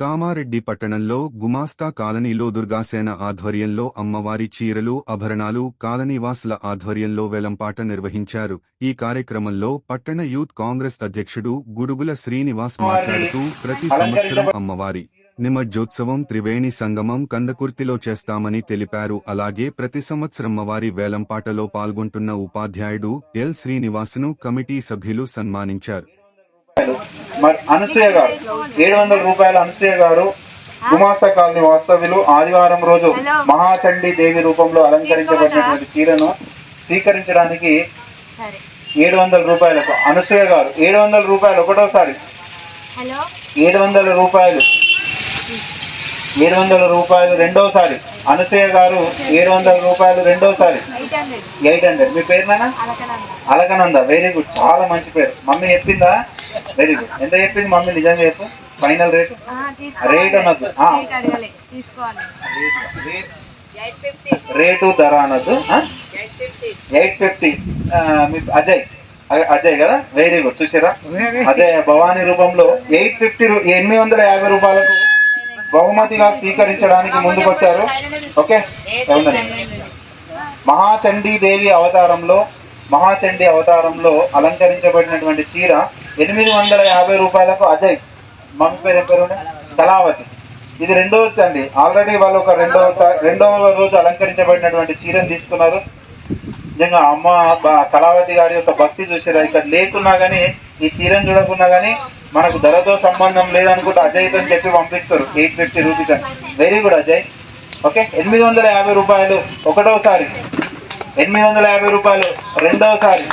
కామారెడ్డి పట్టణంలో గుమాస్తా కాలనీలో దుర్గాసేన ఆధ్వర్యంలో అమ్మవారి చీరలు ఆభరణాలు కాలనీవాసుల ఆధ్వర్యంలో వేలంపాట నిర్వహించారు. ఈ కార్యక్రమంలో పట్టణ యూత్ కాంగ్రెస్ అధ్యక్షుడు గుడుగుల శ్రీనివాస్ మాట్లాడుతూ ప్రతి సంవత్సరం అమ్మవారి నిమజ్జోత్సవం త్రివేణి సంగమం కందకుర్తిలో చేస్తామని తెలిపారు. అలాగే ప్రతి సంవత్సరం అమ్మవారి వేలంపాటలో పాల్గొంటున్న ఉపాధ్యాయుడు ఎల్ శ్రీనివాసును కమిటీ సభ్యులు సన్మానించారు. అనసూయ గారు ఏడు వందల రూపాయల అనసూయ గారు గుమాస్తా కాలనీ వాస్తవ్యులు ఆదివారం రోజు మహాచండీ దేవి రూపంలో అలంకరించబడినటువంటి చీరను స్వీకరించడానికి ఏడు వందల రూపాయలకు అనసూయ గారు ఏడు వందల రూపాయలు ఒకటోసారి. ఏడు వందల రూపాయలు. ఏడు వందల రూపాయలు రెండోసారి. అనసూయ గారు ఏడు వందల రూపాయలు రెండోసారి. ఎయిట్ హండ్రెడ్ మీ పేరు నాన్న? అలకనంద. అలకనంద. వెరీ గుడ్ చాలా మంచి పేరు. మమ్మీ చెప్పిందా? వెరీ గుడ్ ఎంత చెప్పింది మమ్మీ? నిజంగా చెప్పు. ఫైనల్ రేట్ రేట్ అనొద్దు. ఆ. రేట్ అడగాలి. తీసుకోవాలి. రేటు ధర అనొద్దు. Eight fifty. అజయ్. అ- అజయ్ కదా? వెరీ గుడ్ చూసారా అజయ్ భవానీ రూపంలో ఎయిట్ ఫిఫ్టీ ఎనిమిది వందల యాభై రూపాయలకు బహుమతిగా స్వీకరించడానికి ముందుకొచ్చారు. ఓకే మహాచండీదేవి మహాచండీ దేవి అవతారంలో మహాచండీ అవతారంలో అలంకరించబడినటువంటి చీర ఎనిమిది వందల యాభై రూపాయలకు అజయ్. మమ్మీ పేరు ఏం పేరు కళావతి. ఇది రెండవ అండి. ఆల్రెడీ వాళ్ళు ఒక రెండవ రెండవ రోజు అలంకరించబడినటువంటి చీరను తీసుకున్నారు. నిజంగా అమ్మ కళావతి గారి యొక్క భక్తి చూసారు ఇక్కడ లేకున్నా కానీ ఈ చీరను చూడకున్నా కానీ మనకు ధరతో సంబంధం లేదనుకుంటే అజయ్ అని చెప్పి పంపిస్తారు. ఎయిట్ ఫిఫ్టీ రూపీస్ అని. Very good Ajay. ఓకే ఎనిమిది వందల యాభై రూపాయలు ఒకటోసారి. ఎనిమిది వందల యాభై రూపాయలు రెండవసారి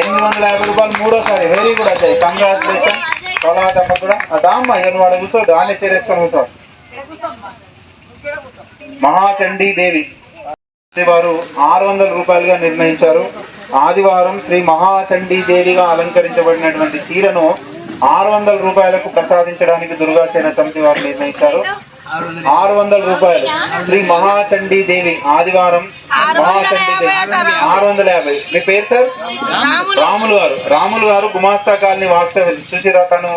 ఎనిమిది వందల యాభై రూపాయలు మూడోసారి. Very good Ajay. Congratulation. Kalavathamma కూడా. అదామ్మ ఇవన్నీ వాడు కూర్చోడు? దాన్ని చేరేసుకొని కూర్చోడు. మహాచండీ దేవి. వారు ఆరు వందల రూపాయలుగా నిర్ణయించారు. ఆదివారం శ్రీ మహాచండీ దేవిగా అలంకరించబడినటువంటి చీరను ఆరు వందల రూపాయలకు ప్రసాదించడానికి దుర్గాసేన సమితి వారు నిర్ణయించారు. ఆరు వందల రూపాయలు. శ్రీ మహాచండీ దేవి ఆదివారం మహాచండీ దేవి. ఆరు వందల యాభై. మీ పేరు సార్? రాములు. గారు. రాములు గారు గుమాస్తా కాలనీ వాస్తవ్యులు చూసిరా తను?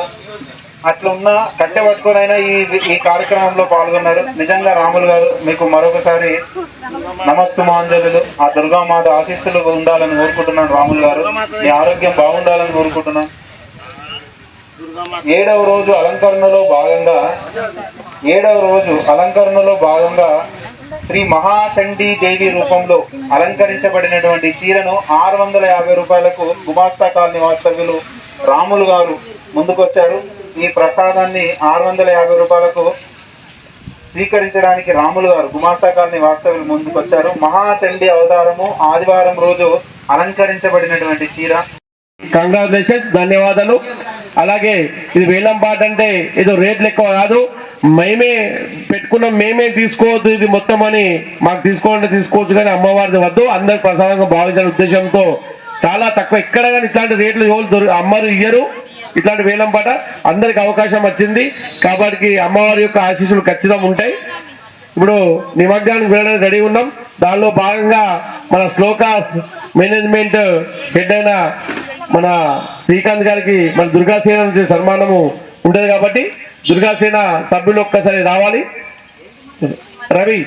అట్లా ఉన్న కట్టె పట్టుకొని అయినా ఈ ఈ కార్యక్రమంలో పాల్గొన్నారు. నిజంగా రాములు గారు మీకు మరొకసారి నమస్తుమాంజలు ఆ దుర్గామాత ఆశీస్సులు ఉండాలని కోరుకుంటున్నాను రాములు గారు. మీ ఆరోగ్యం బాగుండాలని కోరుకుంటున్నాను. ఏడవ రోజు అలంకరణలో భాగంగా ఏడవ రోజు అలంకరణలో భాగంగా శ్రీ మహాచండీ దేవి రూపంలో అలంకరించబడినటువంటి చీరను ఆరు వందల యాభై రూపాయలకు గుమాస్తా కాలనీ వాస్తవ్యులు రాములు గారు ముందుకొచ్చారు. ఈ ప్రసాదాన్ని ఆరు వందల యాభై రూపాయలకు స్వీకరించడానికి రాములు గారు గుమాస్తా కాలనీ వాస్తవ్యులు ముందుకొచ్చారు. మహాచండీ అవతారము ఆదివారం రోజు అలంకరించబడినటువంటి చీర. కంగ్రాచులేషన్స్ ధన్యవాదాలు. అలాగే ఇది వేలం పాట అంటే ఏదో రేట్లు ఎక్కువ కాదు. మేమే పెట్టుకున్నాం మేమే తీసుకోవద్దు ఇది మొత్తం అని మాకు తీసుకోవాలంటే తీసుకోవచ్చు కానీ అమ్మవారిది వద్దు. అందరు ప్రసాదంగా భావించిన ఉద్దేశంతో చాలా తక్కువ. ఎక్కడ కానీ ఇట్లాంటి రేట్లు ఎవరు దొరి అమ్మరు ఇయ్యరు. ఇట్లాంటి వేలం పాట అందరికి అవకాశం వచ్చింది. కాబట్టి అమ్మవారి యొక్క ఆశీస్సులు ఖచ్చితంగా ఉంటాయి. ఇప్పుడు నిమగ్నానికి వెళ్ళడానికి రెడీ ఉన్నాం. దానిలో భాగంగా మన శ్లోకాస్ మేనేజ్మెంట్ హెడ్ అయిన మన శ్రీకాంత్ గారికి మన దుర్గాసేన సన్మానము ఉంటుంది కాబట్టి దుర్గాసేన సభ్యులు ఒక్కసారి రావాలి. రవి